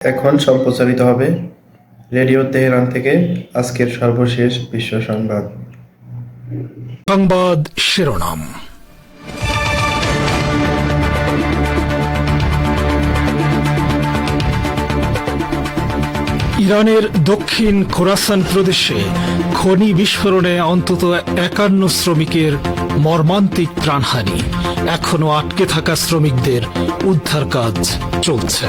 এখন সম্প্রচারিত হবে রেডিও তেহরান থেকে আজকের সর্বশেষ বিশ্ব সংবাদ। সংবাদ শিরোনাম। ইরানের দক্ষিণ খোরাসান প্রদেশে খনি বিস্ফোরণে অন্তত একান্ন শ্রমিকের মর্মান্তিক প্রাণহানি এখনও আটকে থাকা শ্রমিকদের উদ্ধার কাজ চলছে।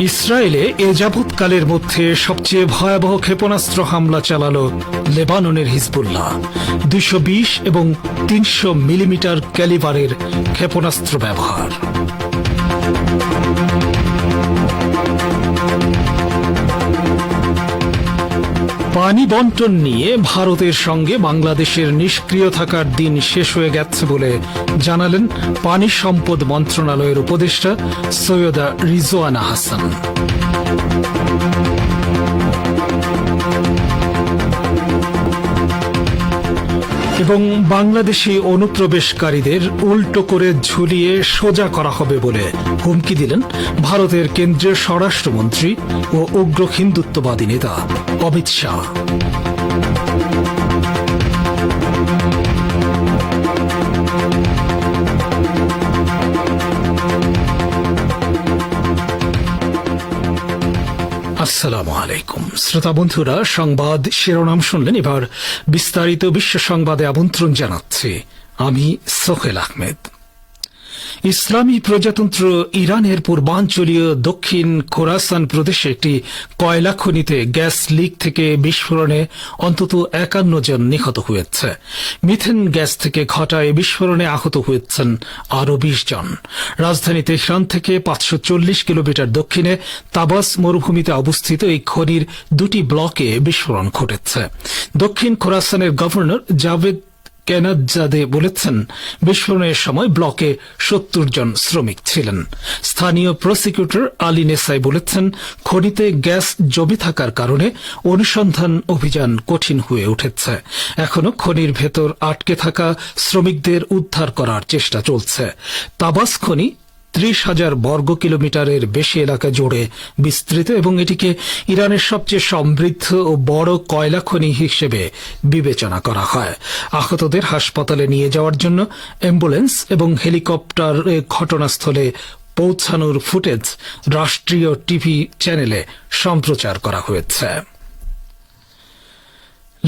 ইসরায়েলে এ যাবৎকালের মধ্যে সবচেয়ে ভয়াবহ ক্ষেপণাস্ত্র হামলা চালালো লেবাননের হিজবুল্লাহ। দুশো এবং তিনশো মিলিমিটার ক্যালিবারের ক্ষেপণাস্ত্র ব্যবহার। পানি বন্টন নিয়ে ভারতের সঙ্গে বাংলাদেশের নিষ্ক্রিয় থাকার দিন শেষ হয়ে গেছে বলে জানালেন পানি সম্পদ মন্ত্রণালয়ের উপদেষ্টা সৈয়দা রিজওয়ানা হাসান। এবং বাংলাদেশি অনুপ্রবেশকারীদের উল্টো করে ঝুলিয়ে সোজা করা হবে বলে হুমকি দিলেন ভারতের কেন্দ্রীয় স্বরাষ্ট্রমন্ত্রী ও উগ্র হিন্দুত্ববাদী নেতা অমিত শাহ। আসসালামু আলাইকুম। শ্রোতা বন্ধুরা, সংবাদ শিরোনাম শুনলেন। এবার বিস্তারিত বিশ্ব সংবাদে আমন্ত্রণ জানাচ্ছি আমি সোহেল আহমেদ। ইসলামী প্রজাতন্ত্র ইরানের পূর্বাঞ্চলীয় দক্ষিণ খোরাসান প্রদেশে একটি কয়লা খনিতে গ্যাস লিক থেকে বিস্ফোরণে অন্তত একান্ন জন নিহত হয়েছে। মিথেন গ্যাস থেকে ঘটা এই বিস্ফোরণে আহত হয়েছেন আরও বিশ জন। রাজধানী তেহরান থেকে পাঁচশো চল্লিশ কিলোমিটার দক্ষিণে তাবাস মরুভূমিতে অবস্থিত এই খনির দুটি ব্লকে বিস্ফোরণ ঘটেছে। দক্ষিণ খোরাসানের গভর্নর জাভেদ কেনাজ্জাদে বলেছেন, বিস্ফোরণের সময় ব্লকে সত্তর জন শ্রমিক ছিলেন। স্থানীয় প্রসিকিউটর আলী নেসাই বলেছেন, খনিতে গ্যাস জমে থাকার কারণে অনুসন্ধান অভিযান কঠিন হয়ে উঠেছে। এখনও খনির ভেতর আটকে থাকা শ্রমিকদের উদ্ধার করার চেষ্টা চলছে। তাবাস খনি ত্রিশ হাজার বর্গ কিলোমিটারের বেশি এলাকা জুড়ে বিস্তৃত এবং এটিকে ইরানের সবচেয়ে সমৃদ্ধ ও বড় কয়লা খনি হিসেবে বিবেচনা করা হয়। আহতদের হাসপাতালে নিয়ে যাওয়ার জন্য অ্যাম্বুলেন্স এবং হেলিকপ্টার ঘটনাস্থলে পৌঁছানোর ফুটেজ রাষ্ট্রীয় টিভি চ্যানেলে সম্প্রচার করা হয়েছে।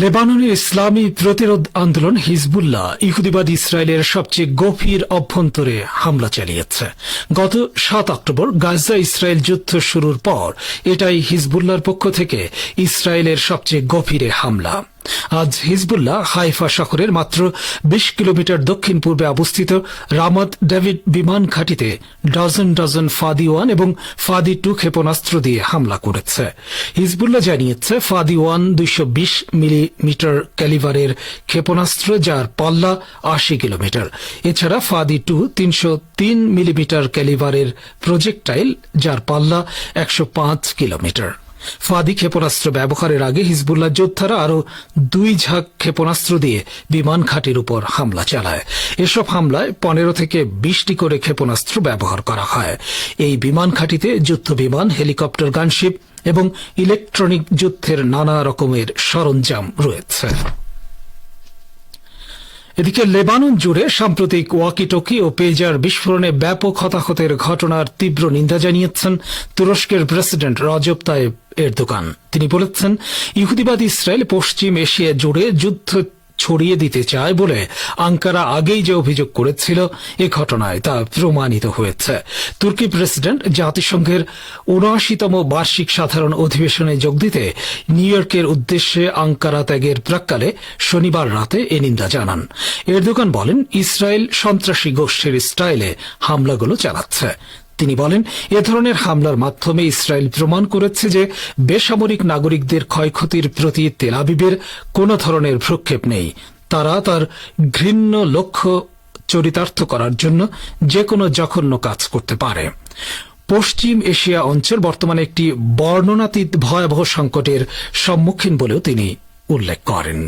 লেবাননের ইসলামী প্রতিরোধ আন্দোলন হিজবুল্লাহ ইহুদিবাদ ইসরায়েলের সবচেয়ে গভীর অভ্যন্তরে হামলা চালিয়েছে। গত সাত অক্টোবর গাজা ইসরায়েল যুদ্ধ শুরুর পর এটাই হিজবুল্লাহর পক্ষ থেকে ইসরায়েলের সবচেয়ে গভীরে হামলা। আজ হিজবুল্লাহ হাইফা শহরের মাত্র বিশ কিলোমিটার দক্ষিণ পূর্বে অবস্থিত রামাত ডেভিড বিমান ঘাঁটিতে ডজন ডজন ফাদি ওয়ান এবং ফাদি টু ক্ষেপণাস্ত্র দিয়ে হামলা করেছে। হিজবুল্লাহ জানিয়েছে, ফাদি ওয়ান দুইশো বিশ মিলিমিটার ক্যালিভারের ক্ষেপণাস্ত্র, যার পাল্লা আশি কিলোমিটার। এছাড়া ফাদি টু তিনশো তিন মিলিমিটার ক্যালিভারের প্রজেক্টাইল, যার পাল্লা একশো পাঁচ কিলোমিটার। ফাদি ক্ষেপণাস্ত্র ব্যবহারের আগে হিজবুল্লাহ যোদ্ধারা আরও দুই ঝাঁক ক্ষেপণাস্ত্র দিয়ে বিমান ঘাটির উপর হামলা চালায়। এসব হামলায় পনেরো থেকে বিশটি করে ক্ষেপণাস্ত্র ব্যবহার করা হয়। এই বিমান ঘাটিতে যুদ্ধ বিমান, হেলিকপ্টার, গানশিপ এবং ইলেকট্রনিক যুদ্ধের নানা রকমের সরঞ্জাম রয়েছে। এদিকে লেবানন জুড়ে সাম্প্রতিক ওয়াকিটকি ও পেজার বিস্ফোরণে ব্যাপক হতাহতের ঘটনার তীব্র নিন্দা জানিয়েছেন তুরস্কের প্রেসিডেন্ট রজব তায়েব এরদোগান। তিনি বলেছেন, ইহুদিবাদ ইসরায়েল পশ্চিম এশিয়া জুড়ে যুদ্ধ ছড়িয়ে দিতে চায় বলে আঙ্কারা আগেই যে অভিযোগ করেছিল, এ ঘটনায় তা প্রমাণিত হয়েছে। তুর্কি প্রেসিডেন্ট জাতিসংঘের উনআশিতম বার্ষিক সাধারণ অধিবেশনে যোগ দিতে নিউ ইয়র্কের উদ্দেশ্যে আঙ্কারা ত্যাগের প্রাক্কালে শনিবার রাতে এ নিন্দা জানান। এরদোগান বলেন, ইসরায়েল সন্ত্রাসী গোষ্ঠীর স্টাইলে হামলাগুলো চালাচ্ছে। তিনি বলেন, এ ধরনের হামলার মাধ্যমে ইসরায়েল প্রমাণ করেছে যে বেসামরিক নাগরিকদের ক্ষয়ক্ষতির প্রতি তেলাবিবের কোনো ধরনের ভ্রক্ষেপ নেই। তারা তার ঘৃণ্য লক্ষ্য চরিতার্থ করার জন্য যে কোনো জঘন্য কাজ করতে পারে। পশ্চিম এশিয়া অঞ্চল বর্তমানে একটি বর্ণনাতীত ভয়াবহ সংকটের সম্মুখীন বলেও তিনি উল্লেখ করেন।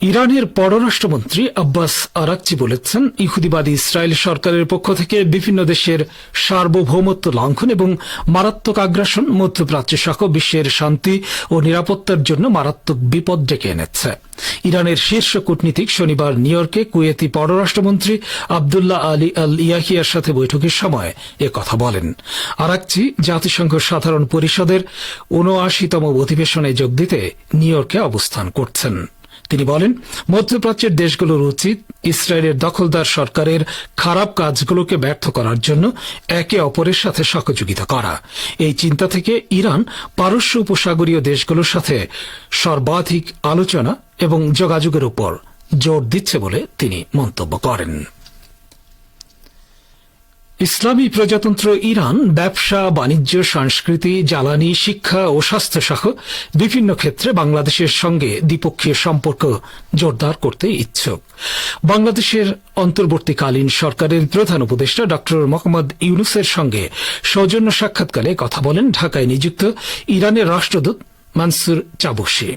ইরানের পররাষ্ট্রমন্ত্রী আব্বাস আরাকচি বলেছেন, ইহুদিবাদী ইসরায়েল সরকারের পক্ষ থেকে বিভিন্ন দেশের সার্বভৌমত্ব লঙ্ঘন এবং মারাত্মক আগ্রাসন মধ্যপ্রাচ্য সহ বিশ্বের শান্তি ও নিরাপত্তার জন্য মারাত্মক বিপদ ডেকে এনেছে। ইরানের শীর্ষ কূটনীতিক শনিবার নিউ ইয়র্কে কুয়েতি পররাষ্ট্রমন্ত্রী আবদুল্লাহ আলী আল ইয়াহিয়ার সাথে বৈঠকের সময় কথা বলেন। আরাকচি জাতিসংঘ সাধারণ পরিষদের উনআশিতম অধিবেশনে যোগ দিতে নিউ ইয়র্কে অবস্থান করছেন। তিনি বলেন, মধ্যপ্রাচ্যের দেশগুলোর উচিত ইসরায়েলের দখলদার সরকারের খারাপ কাজগুলোকে ব্যর্থ করার জন্য একে অপরের সাথে সহযোগিতা করা। এই চিন্তা থেকে ইরান পারস্য উপসাগরীয় দেশগুলোর সাথে সর্বাধিক আলোচনা এবং যোগাযোগের উপর জোর দিচ্ছে বলে তিনি মন্তব্য করেন। ইসলামী প্রজাতন্ত্র ইরান, ব্যবসা, বাণিজ্য, সংস্কৃতি, জ্বালানি, শিক্ষা ও স্বাস্থ্য সহ বিভিন্ন ক্ষেত্রে বাংলাদেশের সঙ্গে দ্বিপক্ষীয় সম্পর্ক জোরদার করতে ইচ্ছুক। বাংলাদেশের অন্তর্বর্তীকালীন সরকারের প্রধান উপদেষ্টা ড. মোহাম্মদ ইউনুসের সঙ্গে সৌজন্য সাক্ষাৎকালে কথা বলেন ঢাকায় নিযুক্ত ইরানের রাষ্ট্রদূত মানসুর চাবুসি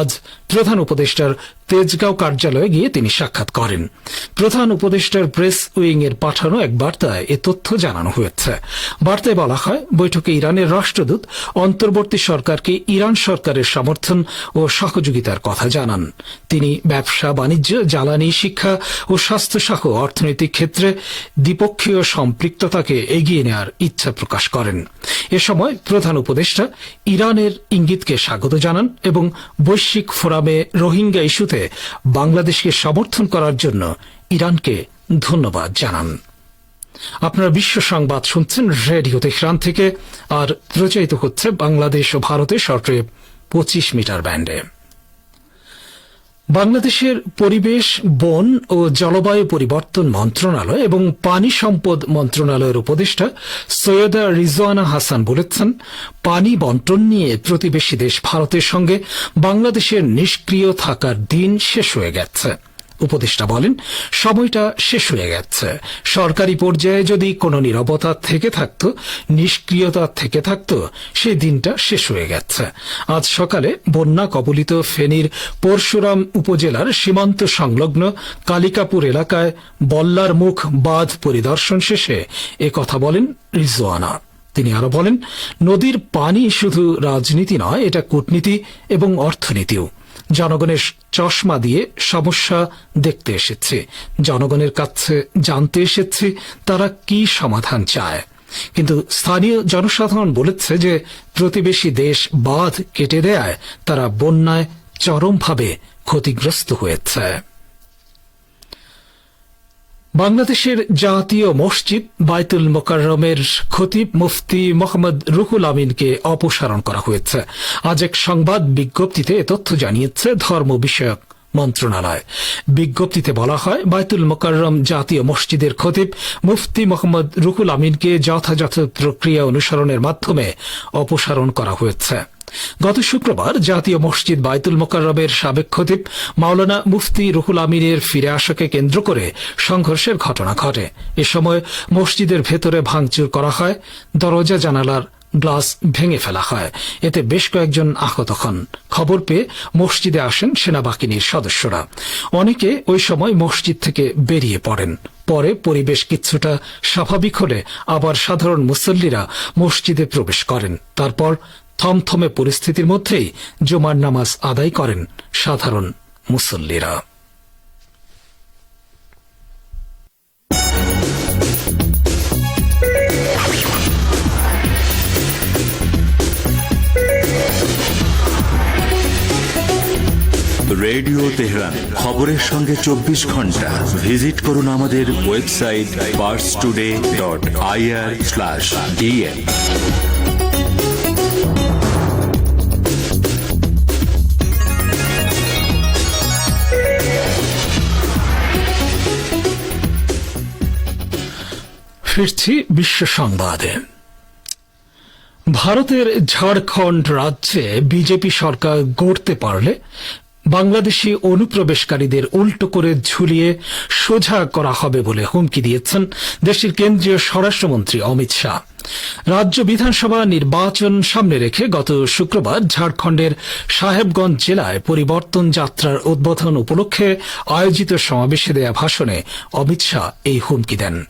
আজ প্রধান উপদেষ্টার তেজগাঁও কার্যালয়ে গিয়ে তিনি সাক্ষাৎ করেন। প্রধান উপদেষ্টার প্রেস উইং এর পাঠানো এক বার্তায় এ তথ্য জানানো হয়েছে। বার্তায় বলা হয়, বৈঠকে ইরানের রাষ্ট্রদূত, অন্তর্বর্তী সরকারকে ইরান সরকারের সমর্থন ও সহযোগিতার কথা জানান। তিনি ব্যবসা, বাণিজ্য, জ্বালানি, শিক্ষা ও স্বাস্থ্য সহ অর্থনৈতিক ক্ষেত্রে দ্বিপক্ষীয় সম্পৃক্ততাকে এগিয়ে নেওয়ার ইচ্ছা প্রকাশ করেন। এ সময় প্রধান উপদেষ্টা ইরানের ইঙ্গিতকে স্বাগত জানান এবং বৈশ্বিক ফোরামে রোহিঙ্গা ইস্যুতে বাংলাদেশকে সমর্থন করার জন্য ইরানকে ধন্যবাদ জানান। আপনারা বিশ্ব সংবাদ শুনছেন রেডিও তেহরান থেকে, আর প্রচারিত হচ্ছে বাংলাদেশ ও ভারতের শর্টওয়েভ পঁচিশ মিটার ব্যান্ডে। বাংলাদেশের পরিবেশ, বন ও জলবায়ু পরিবর্তন মন্ত্রণালয় এবং পানি সম্পদ মন্ত্রণালয়ের উপদেষ্টা সৈয়দা রিজওয়ানা হাসান বলেছেন, পানি বন্টন নিয়ে প্রতিবেশী দেশ ভারতের সঙ্গে বাংলাদেশের নিষ্ক্রিয় থাকার দিন শেষ হয়ে গেছে। উপদেষ্টা বলেন, সময়টা শেষ হয়ে গেছে। সরকারি পর্যায়ে যদি কোনো নিরবতা থেকে থাকত, নিষ্ক্রিয়তা থেকে থাকত সেই দিনটা শেষ হয়ে গেছে। আজ সকালে বন্যা কবলিত ফেনীর পরশুরাম উপজেলার সীমান্ত সংলগ্ন কালিকাপুর এলাকায় বল্লার মুখ বাঁধ পরিদর্শন শেষে কথা বলেন রিজওয়ানা। তিনি আরও বলেন, নদীর পানি শুধু রাজনীতি নয়, এটা কূটনীতি এবং অর্থনীতিও। জনগণের চশমা দিয়ে সমস্যা দেখতে এসেছে। জনগণের কাছে জানতে এসেছে তারা কি সমাধান চায়। কিন্তু স্থানীয় জনসাধারণ বলেছে যে, প্রতিবেশী দেশ বাঁধ কেটে দেয় তারা বন্যায় চরমভাবে ক্ষতিগ্রস্ত হয়েছে। বাংলাদেশের জাতীয় মসজিদ বাইতুল মোকাররমের খতিব মুফতি মোহাম্মদ রুহুল আমিনকে অপসারণ করা হয়েছে। আজ এক সংবাদ বিজ্ঞপ্তিতে তথ্য জানিয়েছে ধর্ম বিষয়ক মন্ত্রণালয়। বিজ্ঞপ্তিতে বলা হয়, বাইতুল মোকাররম জাতীয় মসজিদের খতিব মুফতি মোহাম্মদ রুহুল আমিনকে যথাযথ প্রক্রিয়া অনুসরণের মাধ্যমে অপসারণ করা হয়েছে। গত শুক্রবার জাতীয় মসজিদ বাইতুল মোকাররমের সাবেক খতিব মাওলানা মুফতি রুহুল আমিনের ফিরে আসাকে কেন্দ্র করে সংঘর্ষের ঘটনা ঘটে। এ সময় মসজিদের ভেতরে ভাঙচুর করা হয়। দরজা জানালার গ্লাস ভেঙে ফেলা হয়। এতে বেশ কয়েকজন আহত হন। খবর পেয়ে মসজিদে আসেন সেনাবাহিনীর সদস্যরা। অনেকে ওই সময় মসজিদ থেকে বেরিয়ে পড়েন। পরে পরিবেশ কিছুটা স্বাভাবিক হলে আবার সাধারণ মুসল্লিরা মসজিদে প্রবেশ করেন। তারপর থমথমে পরিস্থিতির মধ্যেই জুমার নামাজ আদায় করেন সাধারণ মুসল্লিরা। Radio Tehran. খবরের সঙ্গে চব্বিশ ঘণ্টা। ভিজিট করুন আমাদের website Pars Today dot IR slash DN. ফিরছি বিশ্ব সংবাদে। ভারতের ঝাড়খণ্ড রাজ্যে বিজেপি সরকার গড়তে পারলে বাংলাদেশি অনুপ্রবেশকারীদের উল্টো করে ঝুলিয়ে সোজা করা হবে বলে হুমকি দিয়েছেন দেশের কেন্দ্রীয় স্বরাষ্ট্রমন্ত্রী অমিত শাহ। রাজ্য বিধানসভা নির্বাচন সামনে রেখে গত শুক্রবার ঝাড়খণ্ডের সাহেবগঞ্জ জেলায় পরিবর্তন যাত্রার উদ্বোধন উপলক্ষে আয়োজিত সমাবেশে দেয়া ভাষণে অমিত শাহ এই হুমকি দেন।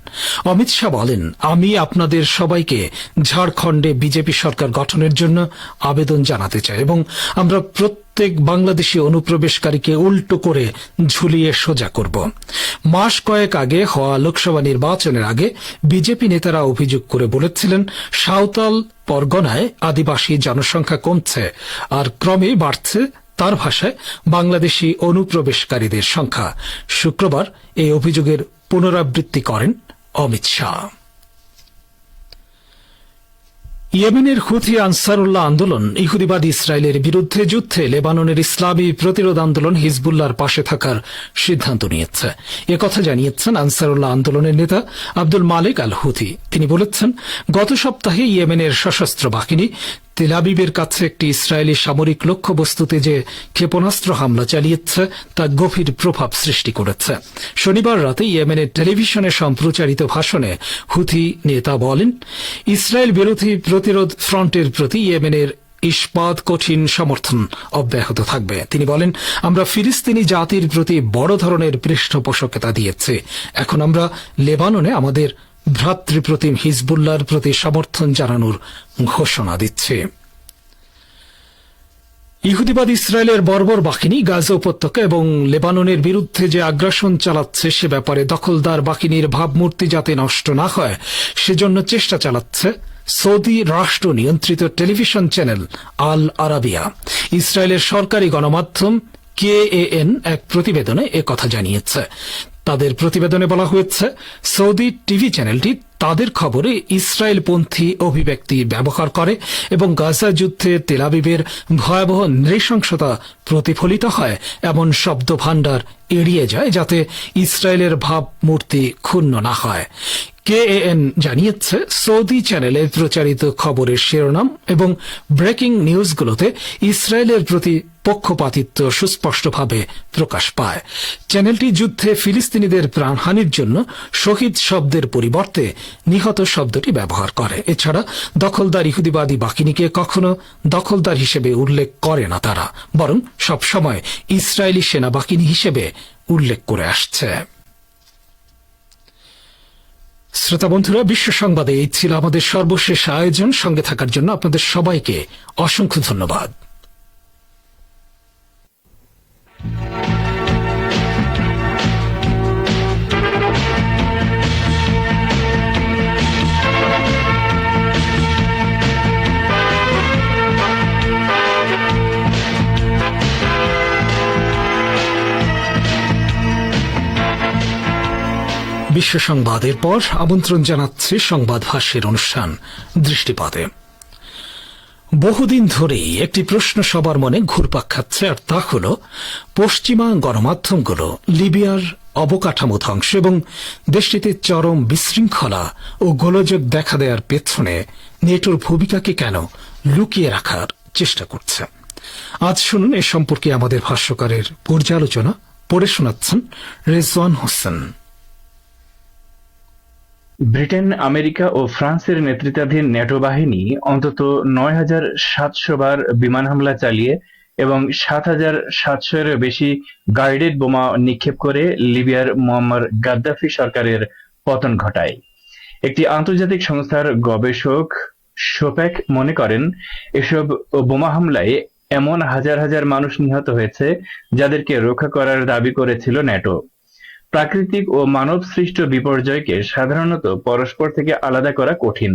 অমিত শাহ বলেন, আমি আপনাদের সবাইকে ঝাড়খণ্ডে বিজেপি সরকার গঠনের জন্য আবেদন জানাতে চাই এবং আমরা প্রত্যেক বাংলাদেশি অনুপ্রবেশকারীকে উল্টো করে ঝুলিয়ে সোজা করব। মাস কয়েক আগে হওয়া লোকসভা নির্বাচনের আগে বিজেপি নেতারা অভিযোগ করে বলেছিলেন, সাঁওতাল পরগনায় আদিবাসী জনসংখ্যা কমছে আর ক্রমে বাড়ছে তার ভাষায় বাংলাদেশি অনুপ্রবেশকারীদের সংখ্যা। শুক্রবার এই অভিযোগের পুনরাবৃত্তি করেন অমিত শাহ। ইয়েমেনের হুথি আনসারুল্লাহ আন্দোলন, ইহুদিবাদী ইসরায়েলের বিরুদ্ধে যুদ্ধে লেবাননের ইসলামী প্রতিরোধ আন্দোলন হিজবুল্লার পাশে থাকার সিদ্ধান্ত নিয়েছে। একথা জানিয়েছেন আনসারুল্লাহ আন্দোলনের নেতা আব্দুল মালিক আল হুথি তিনি বলেছেন, গত সপ্তাহে ইয়েমেনের সশস্ত্র বাহিনী তেলাবিবের কাছে একটি ইসরায়েলি সামরিক লক্ষ্যবস্তুতে যে ক্ষেপণাস্ত্র হামলা চালিয়েছে, তা গভীর প্রভাব সৃষ্টি করেছে। শনিবার রাতে ইয়েমেনের টেলিভিশনে সম্প্রচারিত ভাষণে হুথি নেতা বলেন, ইসরায়েল বিরোধী প্রতিরোধ ফ্রন্টের প্রতি ইয়েমেনের ইস্পাত কঠিন সমর্থন অব্যাহত থাকবে। তিনি বলেন, আমরা ফিলিস্তিনি জাতির প্রতি বড় ধরনের পৃষ্ঠপোষকতা দিয়েছি। এখন আমরা লেবাননে আমাদের ভ্রাতৃপ্রতিম হিজবুল্লাহর প্রতি সমর্থন জানানোর ঘোষণা দিচ্ছে। ইহুদিবাদ ইসরায়েলের বর্বর বাহিনী গাজা উপত্যকা এবং লেবাননের বিরুদ্ধে যে আগ্রাসন চালাচ্ছে সে ব্যাপারে দখলদার বাহিনীর ভাবমূর্তি যাতে নষ্ট না হয়, সেজন্য চেষ্টা চালাচ্ছে সৌদি রাষ্ট্র নিয়ন্ত্রিত টেলিভিশন চ্যানেল আল আরাবিয়া। ইসরায়েলের সরকারি গণমাধ্যম কে এন এক প্রতিবেদনে কথা জানিয়েছে। তাদের প্রতিবেদনে বলা হয়েছে, সৌদি টিভি চ্যানেলটি তাদের খবরে ইসরায়েলপন্থী অভিব্যক্তি ব্যবহার করে এবং গাজা যুদ্ধে তেলাবিবের ভয়াবহ নৃশংসতা প্রতিফলিত হয়। এমন শব্দ ভাণ্ডার এড়িয়ে যায় যাতে ইসরায়েলের ভাবমূর্তি ক্ষুণ্ণ না হয়। কে কেএএন জানিয়েছে, সৌদি চ্যানেলে প্রচারিত খবরের শিরোনাম এবং ব্রেকিং নিউজগুলোতে ইসরায়েলের প্রতি পক্ষপাতিত্ব সুস্পষ্টভাবে প্রকাশ পায়। চ্যানেলটি যুদ্ধে ফিলিস্তিনিদের প্রাণহানির জন্য শহীদ শব্দের পরিবর্তে নিহত শব্দটি ব্যবহার করে। এছাড়া দখলদার ইহুদিবাদী বাহিনীকে কখনো দখলদার হিসেবে উল্লেখ করে না তারা, বরং সবসময় ইসরায়েলি সেনাবাহিনী হিসেবে উল্লেখ করে আসছে। শ্রোতা বন্ধুরা, বিশ্ব সংবাদে এই ছিল আমাদের সর্বশেষ আয়োজন। সঙ্গে থাকার জন্য আপনাদের সবাইকে অসংখ্য ধন্যবাদ। বিশ্ব সংবাদের পর আমন্ত্রণ জানাচ্ছে সংবাদ ভাষ্যের অনুষ্ঠান দৃষ্টিপথে বহুদিন ধরেই একটি প্রশ্ন সবার মনে ঘুরপাক খাচ্ছে, আর তা হল, পশ্চিমা গণমাধ্যমগুলো লিবিয়ার অবকাঠামো ধ্বংস এবং দেশটিতে চরম বিশৃঙ্খলা ও গোলযোগ দেখা দেওয়ার পেছনে নেটোর ভূমিকাকে কেন লুকিয়ে রাখার চেষ্টা করছে। আজ শুনুন এ সম্পর্কে আমাদের ভাষ্যকারের পর্যালোচনা। পড়ে শোনাচ্ছেন রেজওয়ান হোসেন। ব্রিটেন, আমেরিকা ও ফ্রান্সের নেতৃত্বাধীন ন্যাটো বাহিনী অন্তত নয় হাজার সাতশো বার বিমান হামলা চালিয়ে এবং সাত হাজার সাতশো এর বেশি গাইডেড বোমা নিক্ষেপ করে লিবিয়ার মোয়াম্মার গাদ্দাফি সরকারের পতন ঘটায়। একটি আন্তর্জাতিক সংস্থার গবেষক শোপ্যাক মনে করেন, এসব বোমা হামলায় এমন হাজার হাজার মানুষ নিহত হয়েছে যাদেরকে রক্ষা করার দাবি করেছিল ন্যাটো। প্রাকৃতিক ও মানব সৃষ্ট বিপর্যয়কে সাধারণত পরস্পর থেকে আলাদা করা কঠিন।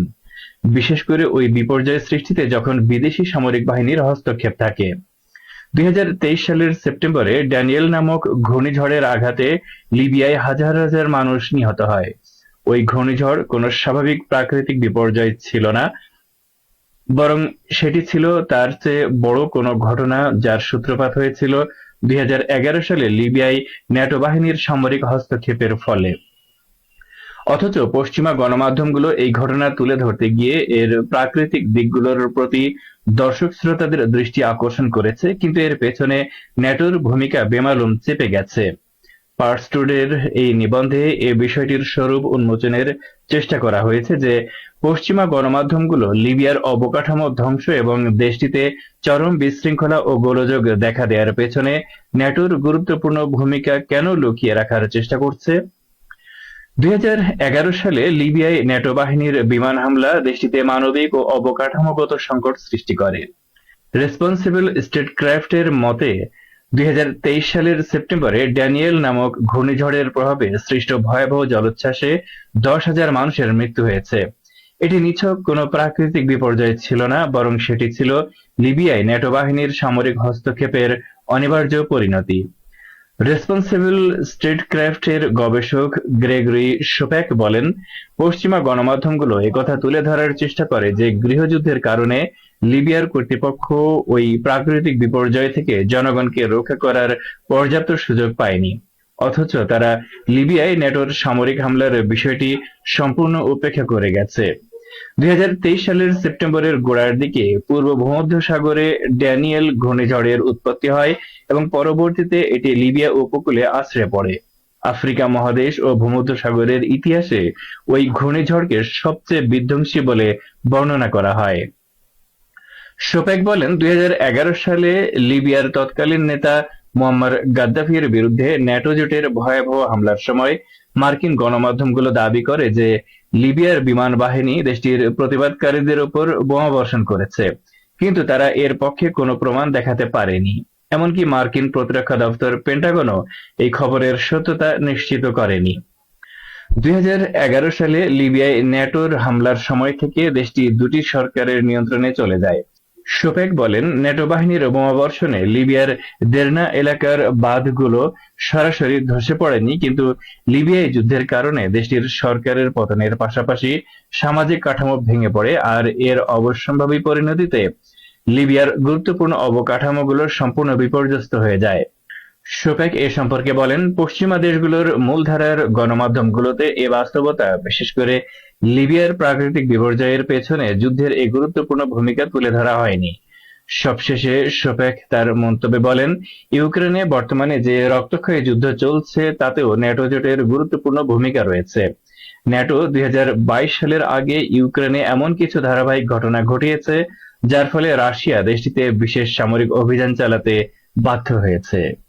বিশেষ করে ওই বিপর্যয় সৃষ্টিতে যখন বিদেশি সামরিক বাহিনীর হস্তক্ষেপ থাকে। দুই সালের সেপ্টেম্বরে ড্যানিয়েল নামক ঘূর্ণিঝড়ের আঘাতে লিবিয়ায় হাজার হাজার মানুষ নিহত হয়। ওই ঘূর্ণিঝড় কোনো স্বাভাবিক প্রাকৃতিক বিপর্যয় ছিল না, বরং সেটি ছিল তার চেয়ে বড় কোনো ঘটনা যার সূত্রপাত হয়েছিল দুই হাজার এগারো সালে লিবিয়ায় ন্যাটো বাহিনীর সামরিক হস্তক্ষেপের ফলে। অথচ পশ্চিমা গণমাধ্যমগুলো এই ঘটনা তুলে ধরতে গিয়ে এর প্রাকৃতিক দিকগুলোর প্রতি দর্শক শ্রোতাদের দৃষ্টি আকর্ষণ করেছে, কিন্তু এর পেছনে ন্যাটোর ভূমিকা বেমালুম চেপে গেছে। পার্স টুডের এই নিবন্ধে এ বিষয়টির স্বরূপ উন্মোচনের চেষ্টা করা হয়েছে যে, পশ্চিমা গণমাধ্যমগুলো লিবিয়ার অবকাঠামো ধ্বংস এবং দেশটিতে চরম বিশৃঙ্খলা ও গোলযোগ দেখা দেওয়ার পেছনে ন্যাটোর গুরুত্বপূর্ণ ভূমিকা কেন লুকিয়ে রাখার চেষ্টা করছে? দুই হাজার এগারো সালে লিবিয়ায় ন্যাটো বাহিনীর বিমান হামলা দেশটিতে মানবিক ও অবকাঠামোগত সংকট সৃষ্টি করে। রেসপন্সিবল স্টেট স্টেটক্রাফটের মতে দুই হাজার তেইশ সালের সেপ্টেম্বরে ড্যানিয়েল নামক ঘূর্ণিঝড়ের প্রভাবে সৃষ্ট ভয়াবহ জলোচ্ছ্বাসে দশ হাজার মানুষের মৃত্যু হয়েছে। এটি নিছক কোনো প্রাকৃতিক বিপর্যয় ছিল না, বরং সেটি ছিল লিবিয়ায় ন্যাটো বাহিনীর সামরিক হস্তক্ষেপের অনিবার্য পরিণতি। রেসপন্সিবল স্টেটক্রাফটের গবেষক গ্রেগরি শোপ্যাক বলেন, পশ্চিমা গণমাধ্যমগুলো একথা তুলে ধরার চেষ্টা করে যে গৃহযুদ্ধের কারণে লিবিয়ার কর্তৃপক্ষ ওই প্রাকৃতিক বিপর্যয় থেকে জনগণকে রক্ষা করার পর্যাপ্ত সুযোগ পায়নি। অথচ তারা লিবিয়ায় ন্যাটোর সামরিক হামলার বিষয়টি সম্পূর্ণ উপেক্ষা করে গেছে। দুই হাজার তেইশ সালের সেপ্টেম্বরের গোড়ার দিকে পূর্ব ভূমধ্যসাগরে ড্যানিয়েল ঘূর্ণিঝড়ের উৎপত্তি হয় এবং পরবর্তীতে এটি লিবিয়া উপকূলে আশ্রয় পড়ে। আফ্রিকা মহাদেশ ও ভূমধ্যসাগরের ইতিহাসে ওই ঘূর্ণিঝড়কে সবচেয়ে বিধ্বংসী বলে বর্ণনা করা হয়। শোপেক বলেন, দুই হাজার এগারো সালে লিবিয়ার তৎকালীন নেতা মোয়াম্মার গাদ্দাফির বিরুদ্ধে ন্যাটো জোটের ভয়াবহ হামলার সময় মার্কিন গণমাধ্যমগুলো দাবি করে যে লিবিয়ার বিমান বাহিনী দেশটির প্রতিবাদকারীদের উপর বোমা বর্ষণ করেছে, কিন্তু তারা এর পক্ষে কোনো প্রমাণ দেখাতে পারেনি। এমনকি মার্কিন প্রতিরক্ষা দপ্তর পেন্টাগনও এই খবরের সত্যতা নিশ্চিত করেনি। দুই হাজার এগারো সালে লিবিয়ায় ন্যাটোর হামলার সময় থেকে দেশটি দুটি সরকারের নিয়ন্ত্রণে চলে যায়। শোপেক বলেন, নেটো বাহিনীর বোমাবর্ষণে লিবিয়ার দেরনা এলাকার বাঁধগুলো সরাসরি ধসে পড়েনি, কিন্তু লিবিয়ায় যুদ্ধের কারণে দেশটির সরকারের পতনের পাশাপাশি সামাজিক কাঠামো ভেঙে পড়ে আর এর অবশ্যম্ভাবী পরিণতিতে লিবিয়ার গুরুত্বপূর্ণ অবকাঠামোগুলো সম্পূর্ণ বিপর্যস্ত হয়ে যায়। শোপেক এ সম্পর্কে বলেন, পশ্চিমা দেশগুলোর মূলধারার গণমাধ্যমগুলোতে এ বাস্তবতা, বিশেষ করে লিবিয়ার প্রাকৃতিক বিপর্যয়ের পেছনে যুদ্ধের এই গুরুত্বপূর্ণ ভূমিকা তুলে ধরা হয়নি। সবশেষে শোপেক তার মন্তব্যে বলেন, ইউক্রেনে বর্তমানে যে রক্তক্ষয়ী যুদ্ধ চলছে, তাতেও ন্যাটো জোটের গুরুত্বপূর্ণ ভূমিকা রয়েছে। ন্যাটো দুই হাজার বাইশ সালের আগে ইউক্রেনে এমন কিছু ধারাবাহিক ঘটনা ঘটিয়েছে, যার ফলে রাশিয়া দেশটিতে বিশেষ সামরিক অভিযান চালাতে বাধ্য হয়েছে।